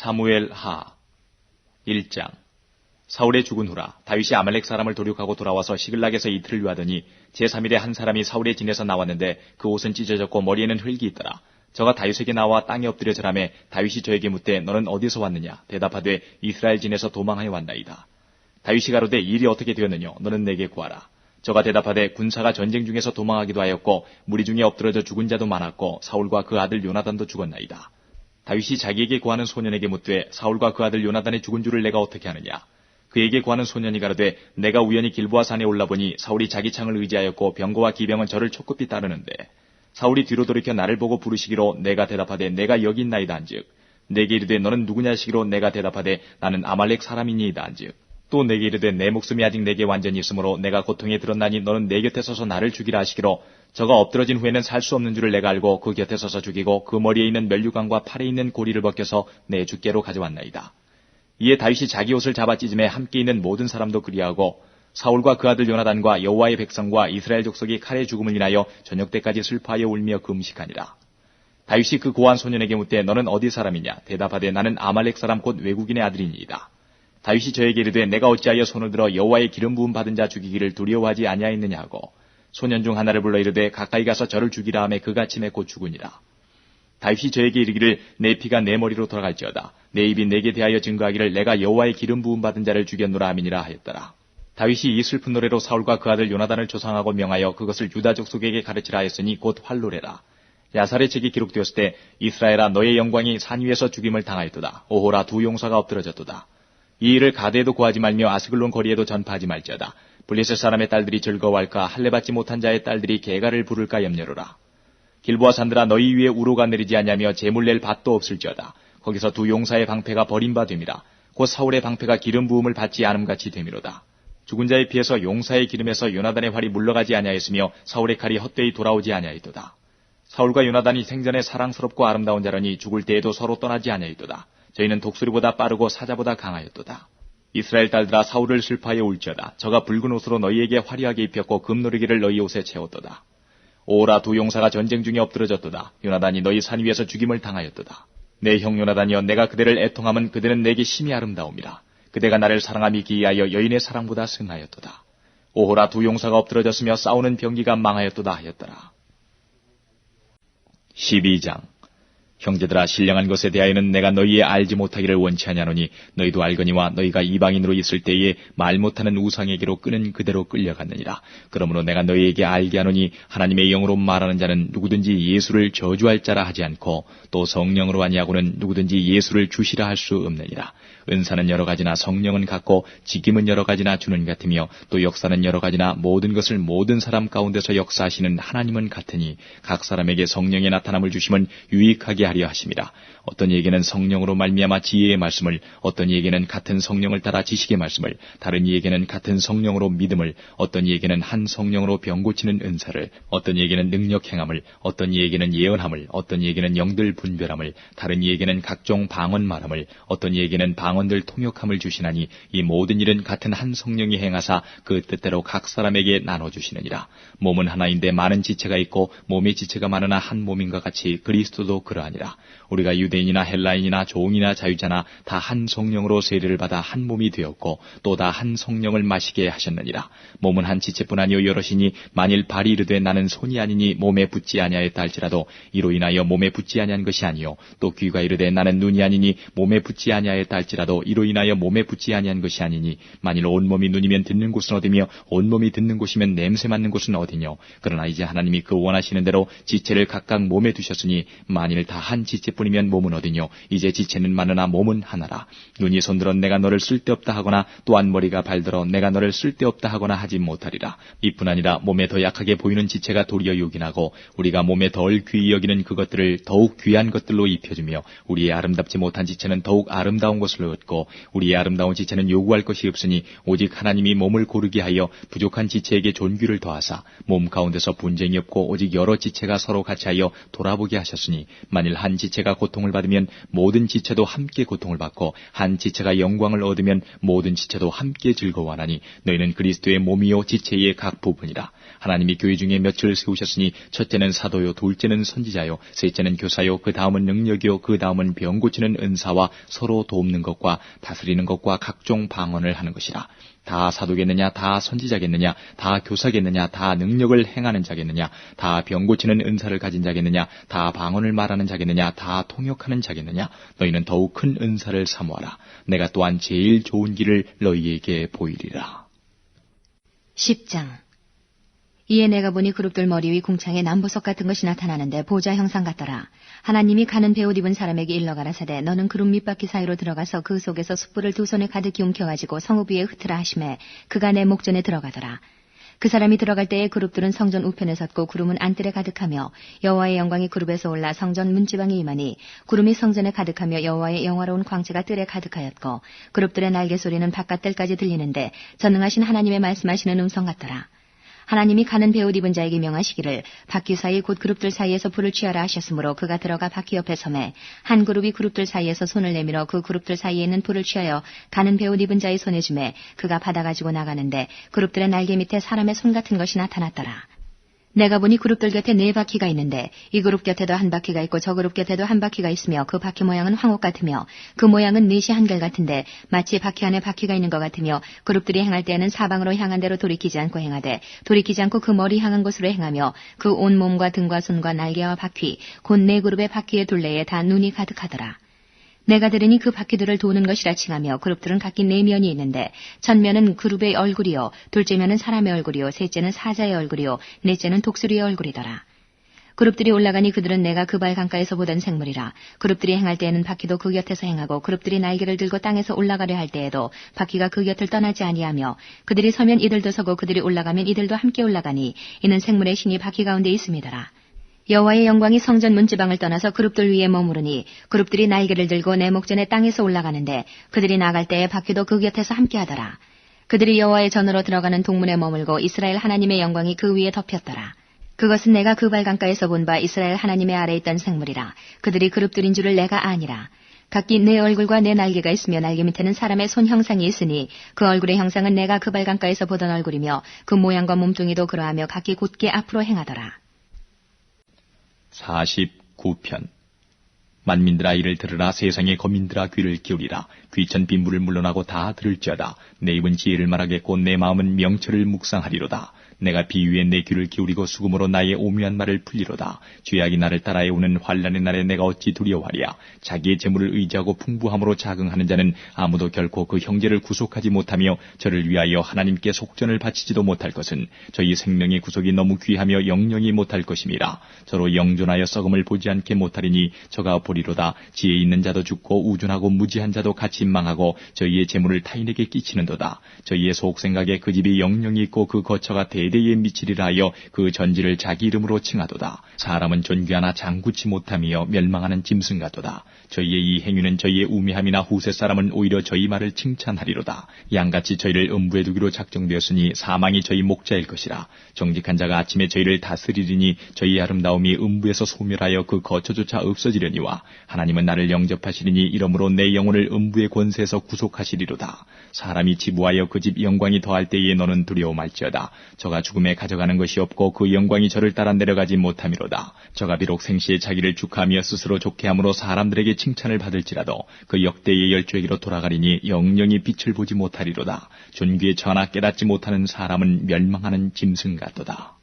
사무엘 하 1장 사울의 죽은 후라 다윗이 아말렉 사람을 도륙하고 돌아와서 시글락에서 이틀을 유하더니 제3일에 한 사람이 사울의 진에서 나왔는데 그 옷은 찢어졌고 머리에는 흙이 있더라. 저가 다윗에게 나와 땅에 엎드려 절하매 다윗이 저에게 묻되 너는 어디서 왔느냐 대답하되 이스라엘 진에서 도망하여 왔나이다. 다윗이 가로되 일이 어떻게 되었느냐 너는 내게 구하라. 저가 대답하되 군사가 전쟁 중에서 도망하기도 하였고 무리 중에 엎드러져 죽은 자도 많았고 사울과 그 아들 요나단도 죽었나이다. 다윗이 자기에게 구하는 소년에게 묻되 사울과 그 아들 요나단이 죽은 줄을 내가 어떻게 하느냐? 그에게 구하는 소년이 가로되 내가 우연히 길보아 산에 올라보니 사울이 자기 창을 의지하였고 병거와 기병은 저를 촉급히 따르는데 사울이 뒤로 돌이켜 나를 보고 부르시기로 내가 대답하되 내가 여기 있나이다 한즉 내게 이르되 너는 누구냐 시기로 내가 대답하되 나는 아말렉 사람이니이다 한즉 또 내게 이르되 내 목숨이 아직 내게 완전히 있으므로 내가 고통에 들었나니 너는 내 곁에 서서 나를 죽이라 하시기로 저가 엎드러진 후에는 살 수 없는 줄을 내가 알고 그 곁에 서서 죽이고 그 머리에 있는 멸류관과 팔에 있는 고리를 벗겨서 내 주께로 가져왔나이다. 이에 다윗이 자기 옷을 잡아 찢음에 함께 있는 모든 사람도 그리하고 사울과 그 아들 요나단과 여호와의 백성과 이스라엘 족속이 칼의 죽음을 인하여 저녁 때까지 슬퍼하여 울며 금식하니라. 다윗이 그 고한 소년에게 묻되 너는 어디 사람이냐 대답하되 나는 아말렉 사람 곧 외국인의 아들이니이다. 다윗이 저에게 이르되 내가 어찌하여 손을 들어 여호와의 기름 부음 받은 자 죽이기를 두려워하지 아니하였느냐 하고 소년 중 하나를 불러 이르되 가까이 가서 저를 죽이라 하매 그가 침에 곧 죽으니라. 다윗이 저에게 이르기를 내 피가 내 머리로 돌아갈지어다. 내 입이 내게 대하여 증거하기를 내가 여호와의 기름 부음 받은 자를 죽였노라 하미니라 하였더라. 다윗이 이 슬픈 노래로 사울과 그 아들 요나단을 조상하고 명하여 그것을 유다 족속에게 가르치라 하였으니 곧 활로래라. 야살의 책이 기록되었을 때 이스라엘아 너의 영광이 산 위에서 죽임을 당하였도다. 오호라 두 용사가 엎드러졌도다. 이 일을 가드에도 구하지 말며 아스글론 거리에도 전파하지 말지어다. 블레셋 사람의 딸들이 즐거워할까 할례 받지 못한 자의 딸들이 개가를 부를까 염려로라. 길보아 산들아 너희 위에 우로가 내리지 않냐며 재물 낼 밭도 없을지어다. 거기서 두 용사의 방패가 버림바 됨이라. 곧 사울의 방패가 기름 부음을 받지 않음같이 됨이로다. 죽은 자의 피에서 용사의 기름에서 요나단의 활이 물러가지 아니하였으며 사울의 칼이 헛되이 돌아오지 아니하였도다. 사울과 요나단이 생전에 사랑스럽고 아름다운 자라니 죽을 때에도 서로 떠나지 아니하였도다. 저희는 독수리보다 빠르고 사자보다 강하였도다. 이스라엘 딸들아 사울을 슬퍼하여 울지어다. 저가 붉은 옷으로 너희에게 화려하게 입혔고 금노리기를 너희 옷에 채웠도다. 오라 두 용사가 전쟁 중에 엎드러졌도다. 요나단이 너희 산 위에서 죽임을 당하였도다. 내 형 요나단이여 내가 그대를 애통함은 그대는 내게 심히 아름다움이라. 그대가 나를 사랑함이 기이하여 여인의 사랑보다 승하였도다. 오호라 두 용사가 엎드러졌으며 싸우는 병기가 망하였도다 하였더라. 12장 형제들아 신령한 것에 대하여는 내가 너희의 알지 못하기를 원치 아니하노니 너희도 알거니와 너희가 이방인으로 있을 때에 말 못하는 우상에게로 끄는 그대로 끌려갔느니라. 그러므로 내가 너희에게 알게 하노니 하나님의 영으로 말하는 자는 누구든지 예수를 저주할 자라 하지 않고 또 성령으로 아니하고는 누구든지 예수를 주시라 할 수 없느니라. 은사는 여러 가지나 성령은 같고 직임은 여러 가지나 주는 같으며 또 역사는 여러 가지나 모든 것을 모든 사람 가운데서 역사하시는 하나님은 같으니 각 사람에게 성령의 나타남을 주심은 유익하게 하려 하심이라. 어떤 이에게는 성령으로 말미암아 지혜의 말씀을, 어떤 이에게는 같은 성령을 따라 지식의 말씀을, 다른 이에게는 같은 성령으로 믿음을, 어떤 이에게는 한 성령으로 병 고치는 은사를, 어떤 이에게는 능력 행함을, 어떤 이에게는 예언함을, 어떤 이에게는 영들 분별함을, 다른 이에게는 각종 방언 말함을, 어떤 이에게는 방언들 통역함을 주시나니 이 모든 일은 같은 한 성령이 행하사 그 뜻대로 각 사람에게 나눠 주시느니라. 몸은 하나인데 많은 지체가 있고 몸의 지체가 많으나 한 몸인과 같이 그리스도도 그러하니 라. 우리가 유대인이나 헬라인이나 종이나 자유자나 다 한 성령으로 세례를 받아 한 몸이 되었고 또 다 한 성령을 마시게 하셨느니라. 몸은 한 지체뿐 아니요 여럿이니 만일 발이 이르되 나는 손이 아니니 몸에 붙지 아니하였다 할지라도 이로 인하여 몸에 붙지 아니한 것이 아니요 또 귀가 이르되 나는 눈이 아니니 몸에 붙지 아니하였다 할지라도 이로 인하여 몸에 붙지 아니한 것이 아니니 만일 온 몸이 눈이면 듣는 곳은 어디며 온 몸이 듣는 곳이면 냄새 맡는 곳은 어디뇨 그러나 이제 하나님이 그 원하시는 대로 지체를 각각 몸에 두셨으니 만일 다한 지체뿐이면 몸은 어디뇨? 이제 지체는 많으나 몸은 하나라. 눈이 손들어 내가 너를 쓸데없다 하거나 또한 머리가 발들어 내가 너를 쓸데없다 하거나 하지 못하리라. 이뿐 아니라 몸에 더 약하게 보이는 지체가 도리어 요긴하고 우리가 몸에 덜 귀히 여기는 그것들을 더욱 귀한 것들로 입혀주며 우리의 아름답지 못한 지체는 더욱 아름다운 것을 얻고 우리의 아름다운 지체는 요구할 것이 없으니 오직 하나님이 몸을 고르게 하여 부족한 지체에게 존귀를 더하사 몸 가운데서 분쟁이 없고 오직 여러 지체가 서로 같이 하여 돌아보게 하셨으니 만일 한 지체가 고통을 받으면 모든 지체도 함께 고통을 받고 한 지체가 영광을 얻으면 모든 지체도 함께 즐거워하나니 너희는 그리스도의 몸이요 지체의 각 부분이라. 하나님이 교회 중에 몇을 세우셨으니 첫째는 사도요 둘째는 선지자요 셋째는 교사요 그 다음은 능력이요 그 다음은 병 고치는 은사와 서로 돕는 것과 다스리는 것과 각종 방언을 하는 것이라 다 사도겠느냐 다 선지자겠느냐 다 교사겠느냐 다 능력을 행하는 자겠느냐 다 병 고치는 은사를 가진 자겠느냐 다 방언을 말하는 자겠느냐 다 통역하는 자겠느냐 너희는 더욱 큰 은사를 사모하라. 내가 또한 제일 좋은 길을 너희에게 보이리라. 10장 이에 내가 보니 그룹들 머리 위 궁창에 남보석 같은 것이 나타나는데 보좌 형상 같더라. 하나님이 가는 배옷 입은 사람에게 일러 가라사대 너는 그룹 밑바퀴 사이로 들어가서 그 속에서 숯불을 두 손에 가득히 움켜가지고 성읍 위에 흩으라 하심에 그가 내 목전에 들어가더라. 그 사람이 들어갈 때에 그룹들은 성전 우편에 섰고 구름은 안뜰에 가득하며 여호와의 영광이 그룹에서 올라 성전 문지방에 임하니 구름이 성전에 가득하며 여호와의 영화로운 광채가 뜰에 가득하였고 그룹들의 날개 소리는 바깥 뜰까지 들리는데 전능하신 하나님의 말씀하시는 음성 같더라. 하나님이 가는 배옷 입은 자에게 명하시기를 바퀴 사이 곧 그룹들 사이에서 불을 취하라 하셨으므로 그가 들어가 바퀴 옆에 섬에 한 그룹이 그룹들 사이에서 손을 내밀어 그 그룹들 사이에 있는 불을 취하여 가는 배옷 입은 자의 손에 주매 그가 받아 가지고 나가는데 그룹들의 날개 밑에 사람의 손 같은 것이 나타났더라. 내가 보니 그룹들 곁에 네 바퀴가 있는데 이 그룹 곁에도 한 바퀴가 있고 저 그룹 곁에도 한 바퀴가 있으며 그 바퀴 모양은 황옥 같으며 그 모양은 넷이 한결 같은데 마치 바퀴 안에 바퀴가 있는 것 같으며 그룹들이 행할 때에는 사방으로 향한 대로 돌이키지 않고 행하되 돌이키지 않고 그 머리 향한 곳으로 행하며 그 온 몸과 등과 손과 날개와 바퀴 곧 네 그룹의 바퀴의 둘레에 다 눈이 가득하더라. 내가 들으니 그 바퀴들을 도는 것이라 칭하며 그룹들은 각기 네 면이 있는데 첫면은 그룹의 얼굴이요 둘째면은 사람의 얼굴이요 셋째는 사자의 얼굴이요 넷째는 독수리의 얼굴이더라. 그룹들이 올라가니 그들은 내가 그 발 강가에서 보던 생물이라. 그룹들이 행할 때에는 바퀴도 그 곁에서 행하고 그룹들이 날개를 들고 땅에서 올라가려 할 때에도 바퀴가 그 곁을 떠나지 아니하며 그들이 서면 이들도 서고 그들이 올라가면 이들도 함께 올라가니 이는 생물의 신이 바퀴 가운데 있음이더라. 여호와의 영광이 성전 문지방을 떠나서 그룹들 위에 머무르니 그룹들이 날개를 들고 내 목전에 땅에서 올라가는데 그들이 나갈 때에 바퀴도 그 곁에서 함께하더라. 그들이 여호와의 전으로 들어가는 동문에 머물고 이스라엘 하나님의 영광이 그 위에 덮였더라. 그것은 내가 그 발강가에서 본 바 이스라엘 하나님의 아래 있던 생물이라. 그들이 그룹들인 줄을 내가 아니라. 각기 내 얼굴과 내 날개가 있으며 날개 밑에는 사람의 손 형상이 있으니 그 얼굴의 형상은 내가 그 발강가에서 보던 얼굴이며 그 모양과 몸뚱이도 그러하며 각기 곧게 앞으로 행하더라. 49편. 만민들아 이를 들으라. 세상의 거민들아 귀를 기울이라. 귀천 빈물을 물러나고 다 들을지어다. 내 입은 지혜를 말하겠고 내 마음은 명철을 묵상하리로다 내가 비유에 내 귀를 기울이고 수금으로 나의 오묘한 말을 풀리로다. 죄악이 나를 따라해 오는 환란의 날에 내가 어찌 두려워하랴? 자기의 재물을 의지하고 풍부함으로 자긍하는 자는 아무도 결코 그 형제를 구속하지 못하며 저를 위하여 하나님께 속전을 바치지도 못할 것은 저희 생명의 구속이 너무 귀하며 영영이 못할 것임이라. 저로 영존하여 썩음을 보지 않게 못하리니 저가 보리로다. 지혜 있는 자도 죽고 우준하고 무지한 자도 같이 망하고 저희의 재물을 타인에게 끼치는도다. 저희의 속생각에 그 집이 영영이 있고 그 거처가 대 대에 미치리라 하여 그 전지를 자기 이름으로 칭하도다. 사람은 존귀하나 장구치 못하며 멸망하는 짐승 같도다. 저희의 이 행위는 저희의 우매함이나 후세 사람은 오히려 저희 말을 칭찬하리로다. 양같이 저희를 음부에 두기로 작정되었으니 사망이 저희 목자일 것이라. 정직한 자가 아침에 저희를 다스리리니 저희의 아름다움이 음부에서 소멸하여 그 거처조차 없어지려니와 하나님은 나를 영접하시리니 이러므로 내 영혼을 음부의 권세에서 구속하시리로다. 사람이 지부하여 그 집 영광이 더할 때에 너는 두려워 말지어다. 저가 죽음에 가져가는 것이 없고 그 영광이 저를 따라 내려가지 못함이로다. 저가 비록 생시에 자기를 축하하며 스스로 좋게 함으로 사람들에게 칭찬을 받을지라도 그 역대의 열조에게로 돌아가리니 영영이 빛을 보지 못하리로다. 존귀에 전하 깨닫지 못하는 사람은 멸망하는 짐승 같도다